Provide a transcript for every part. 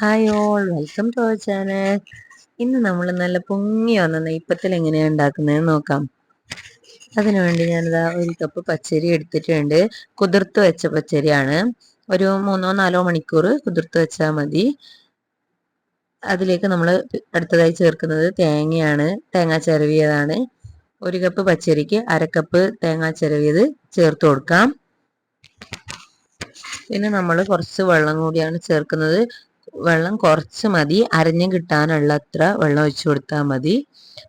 Hi all. Welcome to our channel. ഇന്ന് നമ്മൾ നല്ല പൊങ്ങി വന്ന നെയ്പ്പത്തിൽ എങ്ങനെയാണ് ഉണ്ടാക്കുന്നതെന്ന് നോക്കാം. അതിനുവേണ്ടി ഞാനിതാ ഒരു കപ്പ് പച്ചരി എടുത്തിട്ടുണ്ട്. കുതിർത്ത് വെച്ച പച്ചരിയാണ്. ഒരു മൂന്നോ നാലോ മണിക്കൂർ കുതിർത്ത് വെച്ചാൽ മതി. അതിലേക്ക് നമ്മൾ അടുത്തതായി ചേർക്കുന്നത് തേങ്ങയാണ്. തേങ്ങ ചിരവിയതാണ്. ഒരു കപ്പ് പച്ചരിക്ക് അര കപ്പ് തേങ്ങ ചിരവിയത് ചേർത്ത് കൊടുക്കാം. പിന്നെ നമ്മൾ കുറച്ച് വെള്ളം കൂടിയാണ് ചേർക്കുന്നത്. വെള്ളം കുറച്ച് മതി. അരഞ്ഞു കിട്ടാനുള്ള അത്ര വെള്ളം ഒഴിച്ചു കൊടുത്താൽ മതി.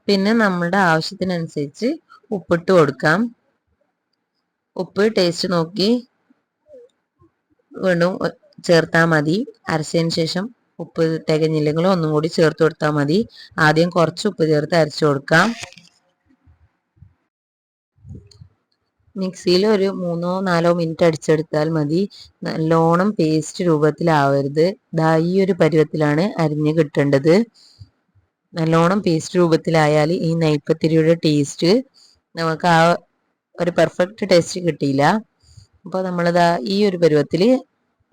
പിന്നെ നമ്മുടെ ആവശ്യത്തിനനുസരിച്ച് ഉപ്പിട്ട് കൊടുക്കാം. ഉപ്പ് ടേസ്റ്റ് നോക്കി വീണ്ടും ചേർത്താൽ മതി. അരച്ചതിന് ശേഷം ഉപ്പ് തികഞ്ഞില്ലെങ്കിലും ഒന്നും കൂടി ചേർത്ത് കൊടുത്താൽ മതി. ആദ്യം കുറച്ച് ഉപ്പ് ചേർത്ത് അരച്ചു കൊടുക്കാം. മിക്സിയിൽ ഒരു മൂന്നോ നാലോ മിനിറ്റ് അടിച്ചെടുത്താൽ മതി. നല്ലോണം പേസ്റ്റ് രൂപത്തിലാവരുത്. ദാ ഈ ഒരു പരുവത്തിലാണ് അരിഞ്ഞ് കിട്ടേണ്ടത്. നല്ലോണം പേസ്റ്റ് രൂപത്തിലായാൽ ഈ നെയ്പ്പത്തിരിയുടെ ടേസ്റ്റ് നമുക്ക് ആ ഒരു പെർഫെക്റ്റ് ടേസ്റ്റ് കിട്ടിയില്ല. അപ്പോൾ നമ്മളിതാ ഈ ഒരു പരുവത്തിൽ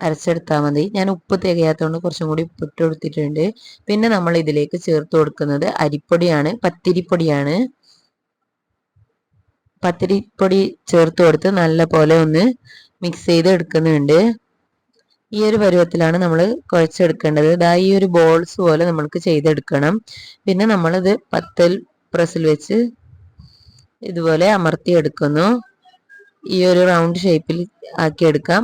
അരച്ചെടുത്താൽ മതി. ഞാൻ ഉപ്പ് തികയാത്തതുകൊണ്ട് കുറച്ചും കൂടി ഉപ്പിട്ട് കൊടുത്തിട്ടുണ്ട്. പിന്നെ നമ്മൾ ഇതിലേക്ക് ചേർത്ത് കൊടുക്കുന്നത് അരിപ്പൊടിയാണ് പത്തിരിപ്പൊടിയാണ്. പത്തിരിപ്പൊടി ചേർത്ത് കൊടുത്ത് നല്ല പോലെ ഒന്ന് മിക്സ് ചെയ്ത് എടുക്കുന്നുണ്ട്. ഈ ഒരു പരുവത്തിലാണ് നമ്മൾ കുഴച്ചെടുക്കേണ്ടത്. ഇതാ ഈ ഒരു ബോൾസ് പോലെ നമ്മൾക്ക് ചെയ്തെടുക്കണം. പിന്നെ നമ്മളിത് പത്തൽ പ്രസിൽ വെച്ച് ഇതുപോലെ അമർത്തി എടുക്കുന്നു. ഈ ഒരു റൗണ്ട് ഷേപ്പിൽ ആക്കി എടുക്കാം.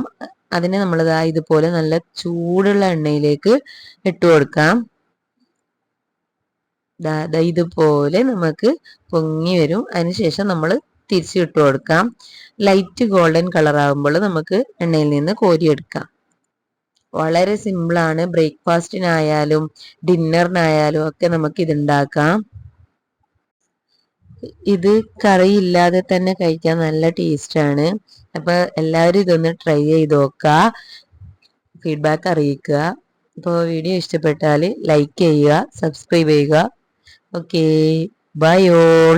അതിനെ നമ്മളിതാ ഇതുപോലെ നല്ല ചൂടുള്ള എണ്ണയിലേക്ക് ഇട്ട് കൊടുക്കാം. ഇതുപോലെ നമുക്ക് പൊങ്ങി വരും. അതിനുശേഷം നമ്മൾ തിരിച്ചിട്ട് കൊടുക്കാം. ലൈറ്റ് ഗോൾഡൻ കളർ ആകുമ്പോൾ നമുക്ക് എണ്ണയിൽ നിന്ന് കോരിയെടുക്കാം വളരെ സിമ്പിളാണ് ബ്രേക്ക്ഫാസ്റ്റിനായാലും ഡിന്നറിനായാലും ഒക്കെ നമുക്ക് ഇത് ഉണ്ടാക്കാം. ഇത് കറി ഇല്ലാതെ തന്നെ കഴിക്കാൻ നല്ല ടേസ്റ്റാണ് അപ്പൊ എല്ലാവരും ഇതൊന്ന് ട്രൈ ചെയ്ത് നോക്കുക ഫീഡ്ബാക്ക് അറിയിക്കുക. അപ്പോൾ വീഡിയോ ഇഷ്ടപ്പെട്ടാൽ ലൈക്ക് ചെയ്യുക സബ്സ്ക്രൈബ് ചെയ്യുക. Okay bye all